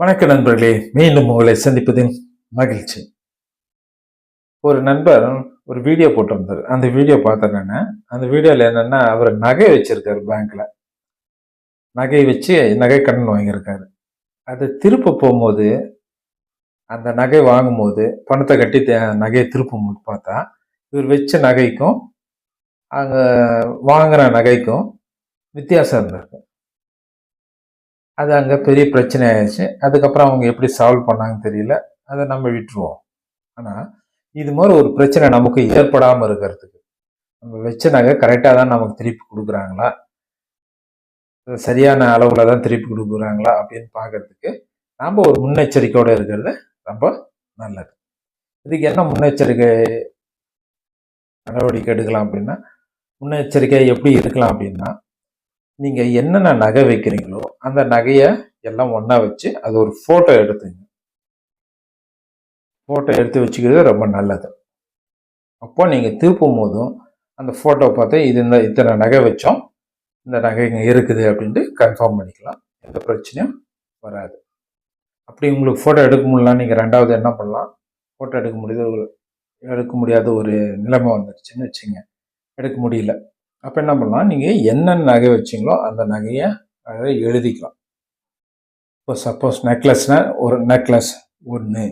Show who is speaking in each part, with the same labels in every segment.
Speaker 1: வணக்க நண்பர்களே மீண்டும் உங்களை சந்திப்பதில் மகிழ்ச்சி. ஒரு நண்பர் ஒரு வீடியோ போட்டிருந்தார். அந்த வீடியோ பார்த்தேன் நான் அந்த வீடியோவில் என்னென்னா அவர் நகை வச்சிருக்காரு பேங்க்கில் நகை வச்சு நகை கடன் வாங்கியிருக்காரு. அதை திருப்ப போகும்போது அந்த நகை வாங்கும்போது பணத்தை கட்டி நகையை திருப்பும் போது பார்த்தா இவர் வச்ச நகைக்கும் அங்கே வாங்கின நகைக்கும் வித்தியாசம் இருந்திருக்கு. அது அங்கே பெரிய பிரச்சனை ஆயிடுச்சு. அதுக்கப்புறம் அவங்க எப்படி சால்வ் பண்ணாங்கன்னு தெரியல. அதை நம்ம விட்டுருவோம். ஆனால் இது மாதிரி ஒரு பிரச்சனை நமக்கு ஏற்படாமல் இருக்கிறதுக்கு நம்ம வச்ச நகை கரெக்டாக தான் நமக்கு திருப்பி கொடுக்குறாங்களா? சரியான அளவில் தான் திருப்பி கொடுக்குறாங்களா அப்படின்னு பார்க்கறதுக்கு நாம் ஒரு முன்னெச்சரிக்கையோடு இருக்கிறது ரொம்ப நல்லது. இதுக்கு என்ன முன்னெச்சரிக்கை? நடவடிக்கை எடுக்கலாம் அப்படின்னா முன்னெச்சரிக்கை எப்படி இருக்கலாம் அப்படின்னா நீங்கள் என்னென்ன நகை வைக்கிறீங்களோ அந்த நகையை எல்லாம் ஒன்றா வச்சு அது ஒரு ஃபோட்டோ எடுத்துங்க. ஃபோட்டோ எடுத்து வச்சுக்கிறது ரொம்ப நல்லது. அப்போ நீங்கள் திருப்பும் போதும் அந்த ஃபோட்டோ பார்த்து இது இந்த இத்தனை நகை வச்சோம் இந்த நகை இங்கே இருக்குது அப்படின்ட்டு கன்ஃபார்ம் பண்ணிக்கலாம். எந்த பிரச்சனையும் வராது. அப்படி உங்களுக்கு ஃபோட்டோ எடுக்க முடியலாம் நீங்கள் ரெண்டாவது என்ன பண்ணலாம்? ஃபோட்டோ எடுக்க முடியாத எடுக்க முடியாத ஒரு நிலைமை வந்துடுச்சுன்னு வச்சுங்க. எடுக்க முடியல. அப்போ என்ன பண்ணலாம்? நீங்கள் என்னென்ன நகை வச்சிங்களோ அந்த நகையை அதை எழுதிக்கலாம். இப்போ சப்போஸ் நெக்லஸ்னால் ஒரு நெக்லஸ் ஒன்று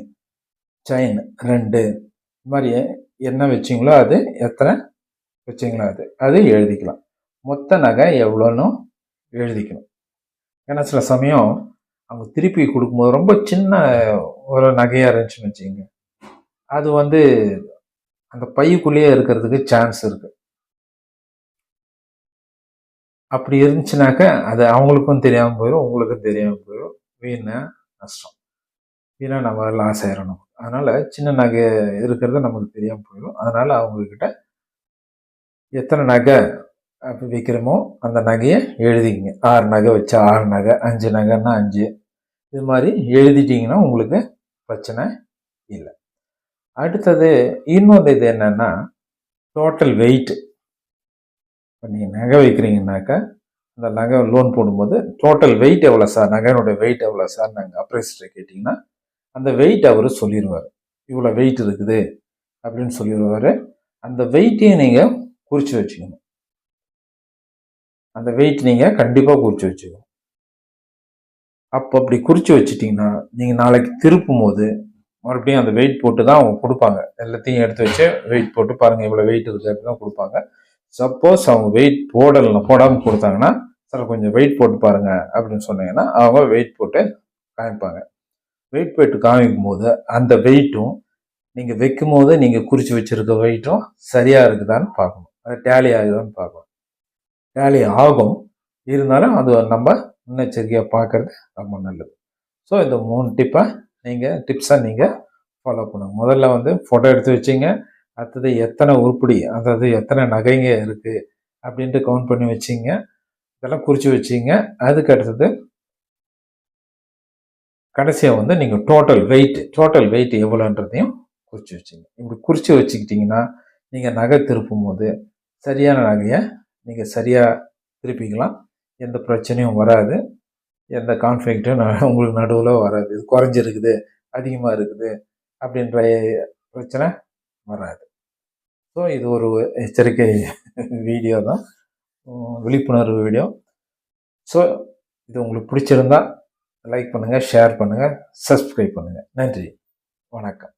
Speaker 1: செயின் ரெண்டு இது மாதிரி என்ன வச்சிங்களோ அது எத்தனை வச்சிங்களோ அது அது எழுதிக்கலாம். மொத்த நகை எவ்வளோன்னு எழுதிக்கணும். ஏன்னா சில சமயம் அவங்க திருப்பி கொடுக்கும்போது ரொம்ப சின்ன ஒரு நகையாக இருந்துச்சுன்னு வச்சுக்கோங்க. அது வந்து அந்த பைக்குள்ளேயே இருக்கிறதுக்கு சான்ஸ் இருக்குது அப்படி இருந்துச்சுனாக்க அது அவங்களுக்கும் தெரியாமல் போயிடும் உங்களுக்கும் தெரியாமல் போயிடும் வீணா நஷ்டம். வீணா நம்ம லாஸ் ஆயிடணும் அதனால் சின்ன நகை இருக்கிறது நமக்கு தெரியாமல் போயிடும் அதனால் அவங்கக்கிட்ட எத்தனை நகை அப்படி விற்கிறோமோ அந்த நகையை எழுதிக்கங்க. ஆறு நகை வச்சா ஆறு நகை அஞ்சு நகைன்னா அஞ்சு. இது மாதிரி எழுதிட்டிங்கன்னா உங்களுக்கு பிரச்சனை இல்லை. அடுத்தது இன்னொரு இது என்னென்னா டோட்டல் வெயிட் இப்போ நீங்கள் நகை வைக்கிறீங்கனாக்கா அந்த நகை லோன் போடும்போது டோட்டல் வெயிட் எவ்வளோ சார் நகையினுடைய வெயிட் எவ்வளோ சார் நாங்கள் அப்ரைஸ்ட்டை கேட்டிங்கன்னா அந்த வெயிட் அவர் சொல்லிடுவார் இவ்வளோ வெயிட் இருக்குது அப்படின்னு சொல்லிடுவார் அந்த வெயிட்டையும் நீங்கள் குறித்து வச்சுக்கணும். அந்த வெயிட் நீங்கள் கண்டிப்பாக குறித்து வச்சுக்கணும். அப்போ அப்படி குறித்து வச்சுட்டிங்கன்னா நீங்கள் நாளைக்கு திருப்பும் போது மறுபடியும் அந்த வெயிட் போட்டு தான் அவங்க கொடுப்பாங்க. எல்லாத்தையும் எடுத்து வச்சு வெயிட் போட்டு பாருங்கள் இவ்வளோ வெயிட் இருக்குது அப்படி தான் கொடுப்பாங்க. சப்போஸ் அவங்க வெயிட் போடலை போடாமல் கொடுத்தாங்கன்னா சார் கொஞ்சம் வெயிட் போட்டு பாருங்க அப்படின்னு சொன்னீங்கன்னா அவங்க வெயிட் போட்டு காமிப்பாங்க. வெயிட் போயிட்டு காமிக்கும் போது அந்த வெயிட்டும் நீங்கள் வைக்கும் போது நீங்கள் குறித்து வச்சிருக்க வெயிட்டும் சரியாக இருக்குதான்னு பார்க்கணும். அது டேலி ஆகுதான்னு பார்க்கணும். டேலி ஆகும். இருந்தாலும் அது நம்ம முன்னெச்சரிக்கையாக பார்க்கறது ரொம்ப நல்லது. ஸோ இந்த மூணு டிப்பை நீங்கள் டிப்ஸை நீங்கள் ஃபாலோ பண்ணுங்கள் முதல்ல வந்து ஃபோட்டோ எடுத்து வச்சிங்க. அடுத்தது எத்தனை உருப்படி அதாவது எத்தனை நகைங்க இருக்குது அப்படின்ட்டு கவுண்ட் பண்ணி வச்சிங்க. இதெல்லாம் குறித்து வச்சிங்க. அதுக்கு அடுத்தது கடைசியாக வந்து நீங்கள் டோட்டல் வெயிட் டோட்டல் வெயிட் எவ்வளோன்றதையும் குறித்து வச்சிங்க. இப்படி குறித்து வச்சுக்கிட்டிங்கன்னா நீங்கள் நகை திருப்பும் போது சரியான நகையை நீங்கள் சரியாக திருப்பிக்கலாம். எந்த பிரச்சனையும் வராது. எந்த கான்ஃப்ளிக்ட்டும் உங்களுக்கு நடுவில் வராது. இது குறைஞ்சிருக்குது அதிகமாக இருக்குது அப்படின்ற பிரச்சனை வராது. ஸோ இது ஒரு எச்சரிக்கை வீடியோ தான். விழிப்புணர்வு வீடியோ. ஸோ இது உங்களுக்கு பிடிச்சிருந்தா லைக் பண்ணுங்கள் ஷேர் பண்ணுங்கள் சப்ஸ்கிரைப் பண்ணுங்கள் நன்றி. வணக்கம்.